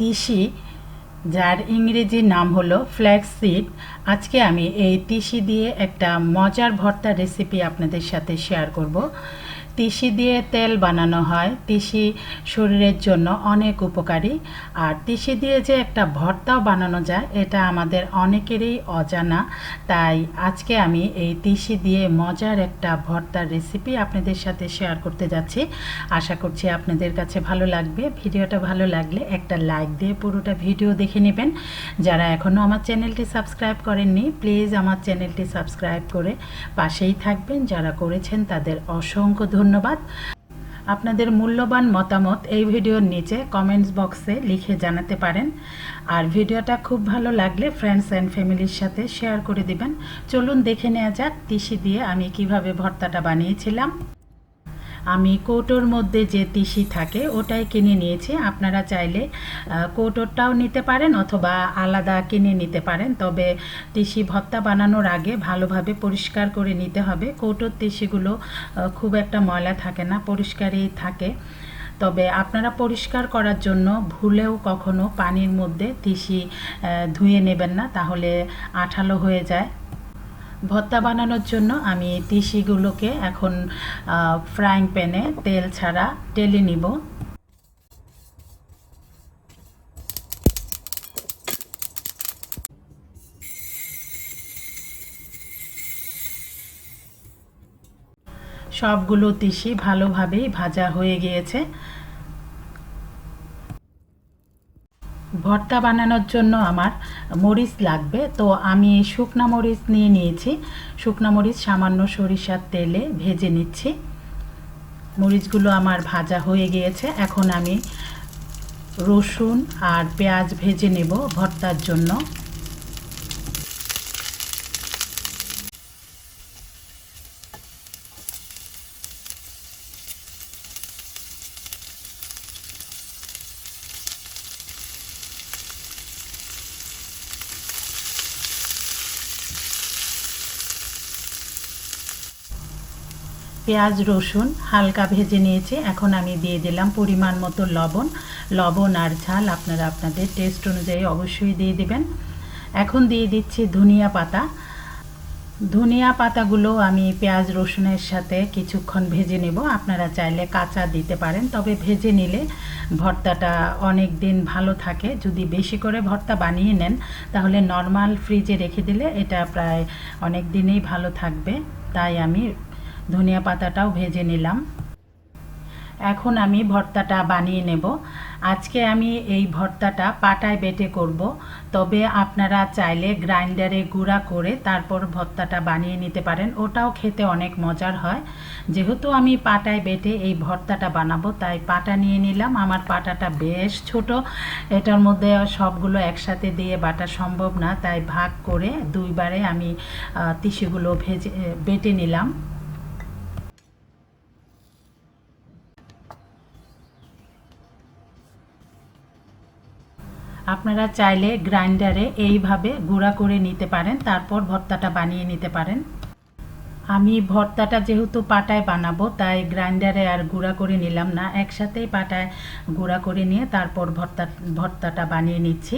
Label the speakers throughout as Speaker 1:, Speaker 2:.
Speaker 1: তিসি, যার ইংরেজি নাম হলো ফ্ল্যাক্স সিড আজকে আমি এই তিসি দিয়ে একটা মজার ভর্তা রেসিপি আপনাদের সাথে শেয়ার করব। তিসি দিয়ে তেল বানানো হয়। তিসি শরীরের জন্য অনেক উপকারী। আর তিসি দিয়ে যে একটা ভর্তাও বানানো যায়, এটা আমাদের অনেকেরই অজানা। তাই আজকে আমি এই তিসি দিয়ে মজার একটা ভর্তার রেসিপি আপনাদের সাথে শেয়ার করতে যাচ্ছি। আশা করছি আপনাদের কাছে ভালো লাগবে। ভিডিওটা ভালো লাগলে একটা লাইক দিয়ে পুরোটা ভিডিও দেখে নেবেন। যারা এখনও আমার চ্যানেলটি সাবস্ক্রাইব করেননি প্লিজ আমার চ্যানেলটি সাবস্ক্রাইব করে পাশেই থাকবেন। যারা করেছেন তাদের অসংখ্য ধন্যবাদ। আপনাদের মূল্যবান মতামত এই ভিডিওর নিচে কমেন্টস বক্সে লিখে জানাতে পারেন। আর ভিডিওটা খুব ভালো লাগলে ফ্রেন্ডস অ্যান্ড ফ্যামিলির সাথে শেয়ার করে দিবেন। চলুন দেখে নেওয়া যাক, তিসি দিয়ে আমি কীভাবে ভর্তাটা বানিয়েছিলাম। আমি কৌটোর মধ্যে যে তিসি থাকে ওটাই কিনে নিয়েছি। আপনারা চাইলে কৌটোরটাও নিতে পারেন অথবা আলাদা কিনে নিতে পারেন। তবে তিসি ভত্তা বানানোর আগে ভালোভাবে পরিষ্কার করে নিতে হবে। কৌটোর তিসিগুলো খুব একটা ময়লা থাকে না, পরিষ্কারই থাকে। তবে আপনারা পরিষ্কার করার জন্য ভুলেও কখনো পানির মধ্যে তিসি ধুয়ে নেবেন না, তাহলে আঠালো হয়ে যায়। ভর্তা বানানোর জন্য আমি তিসিগুলোকে এখন ফ্রাইং প্যানে তেল ছাড়া টেলে নিব। সবগুলো তিসি ভালোভাবেই ভাজা হয়ে গিয়েছে। ভর্তা বানানোর জন্য আমার মরিচ লাগবে। তো আমি শুকনো মরিচ নিয়ে নিয়েছি। শুকনো মরিচ, সামান্য সরিষার তেলে ভেজে নিচ্ছি। মরিচগুলো আমার ভাজা হয়ে গিয়েছে। এখন আমি রসুন আর পেঁয়াজ ভেজে নেব ভর্তার জন্য। পেঁয়াজ, রসুন হালকা ভেজে নিয়েছি। এখন আমি দিয়ে দিলাম পরিমাণ মতো লবণ। লবণ আর ঝাল আপনারা আপনাদের টেস্ট অনুযায়ী অবশ্যই দিয়ে দিবেন। এখন দিয়ে দিচ্ছি ধনিয়া পাতা। ধনিয়া পাতাগুলো আমি পেঁয়াজ, রসুনের সাথে কিছুক্ষণ ভেজে নেব। আপনারা চাইলে কাঁচা দিতে পারেন, তবে ভেজে নিলে ভর্তাটা অনেক দিন ভালো থাকে। যদি বেশি করে ভর্তা বানিয়ে নেন, তাহলে নর্মাল ফ্রিজে রেখে দিলে এটা প্রায় অনেক দিনেই ভালো থাকবে। তাই আমি ধনিয়া পাতাটাও ভেজে নিলাম। এখন আমি ভর্তাটা বানিয়ে নেব। আজকে আমি এই ভর্তাটা পাটায় বেটে করব। তবে আপনারা চাইলে গ্রাইন্ডারে গুঁড়া করে তারপর ভর্তাটা বানিয়ে নিতে পারেন। ওটাও খেতে অনেক মজার হয়। যেহেতু আমি পাটায় বেটে এই ভর্তাটা বানাবো, তাই পাটা নিয়ে নিলাম। আমার পাটাটা বেশ ছোট। এটার মধ্যে সবগুলো একসাথে দিয়ে বাটা সম্ভব না। তাই ভাগ করে দুইবারে আমি তিসিগুলো ভেজে বেটে নিলাম। আপনারা চাইলে গ্রাইন্ডারে এইভাবে গুঁড়া করে নিতে পারেন, তারপর ভর্তাটা বানিয়ে নিতে পারেন। আমি ভর্তাটা যেহেতু পাটায় বানাবো, তাই গ্রাইন্ডারে আর গুঁড়া করে নিলাম না। একসাথেই পাটায় গুঁড়া করে নিয়ে তারপর ভর্তা, ভর্তাটা বানিয়ে নিচ্ছি।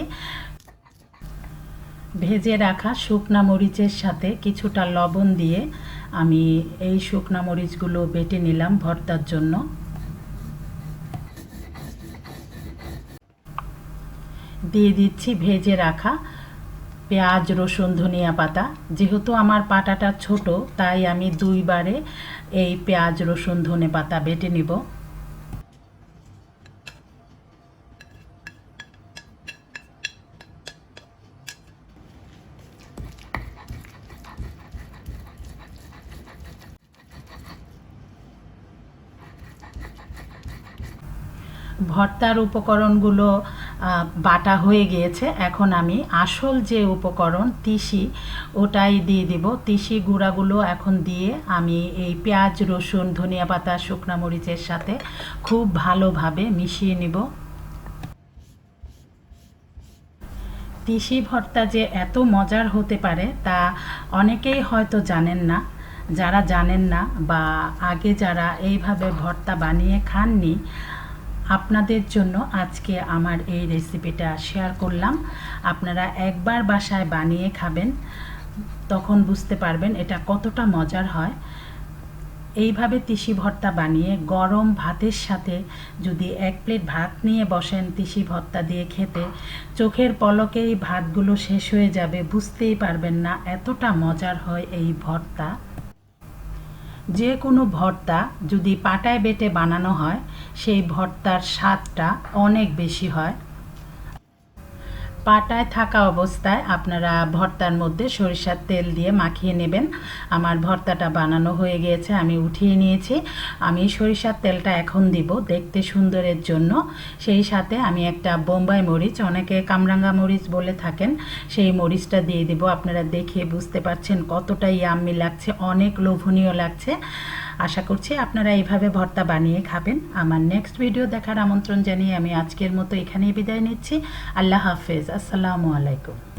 Speaker 1: ভেজে রাখা শুকনা মরিচের সাথে কিছুটা লবণ দিয়ে আমি এই শুকনা মরিচগুলো বেটে নিলাম ভর্তার জন্য। দিয়ে দিচ্ছি ভেজে রাখা পেঁয়াজ, রসুন, ধনিয়া পাতা। যেহেতু আমার পাটাটা ছোট, তাই আমি দুইবারে এই পেঁয়াজ, রসুন, ধনে পাতা বেটে নিব। ভর্তার উপকরণগুলো বাটা হয়ে গিয়েছে। এখন আমি আসল যে উপকরণ, তিসি, ওটাই দিয়ে দিব। তিসি গুঁড়াগুলো এখন দিয়ে আমি এই পেঁয়াজ, রসুন, ধনিয়া পাতা, শুকনা মরিচের সাথে খুব ভালোভাবে মিশিয়ে নিব। তিসি ভর্তা যে এত মজার হতে পারে, তা অনেকেই হয়তো জানেন না। যারা জানেন না বা আগে যারা এইভাবে ভর্তা বানিয়ে খাননি আপনাদের জন্য আজকে আমার এই রেসিপিটা শেয়ার করলাম। আপনারা একবার বাসায় বানিয়ে খাবেন, তখন বুঝতে পারবেন এটা কতটা মজার হয়। এইভাবে তিসি ভর্তা বানিয়ে গরম ভাতের সাথে যদি এক প্লেট ভাত নিয়ে বসেন তিসি ভর্তা দিয়ে খেতে, চোখের পলকেই ভাতগুলো শেষ হয়ে যাবে, বুঝতেই পারবেন না এতটা মজার হয় এই ভর্তা। যে কোনো ভর্তা যদি পাটায় বেটে বানানো হয় সেই ভর্তার স্বাদটা অনেক বেশি হয়। পাটায় থাকা অবস্থায় আপনারা ভর্তার মধ্যে সরিষার তেল দিয়ে মাখিয়ে নেবেন। আমার ভর্তাটা বানানো হয়ে গিয়েছে, আমি উঠিয়ে নিয়েছি। আমি সরিষার তেলটা এখন দিব দেখতে সুন্দরের জন্য। সেই সাথে আমি একটা বোম্বাই মরিচ, অনেকে কামরাঙ্গা মরিচ বলে থাকেন, সেই মরিচটা দিয়ে দিব। আপনারা দেখে বুঝতে পারছেন কতটা ইয়াম্মি লাগছে, অনেক লোভনীয় লাগছে। আশা করছি আপনারা এইভাবে ভর্তা বানিয়ে খাবেন। আমার নেক্সট ভিডিও দেখার আমন্ত্রণ জানিয়ে আমি আজকের মতো এখানেই বিদায় নিচ্ছি। আল্লাহ হাফেজ। আসসালামু আলাইকুম।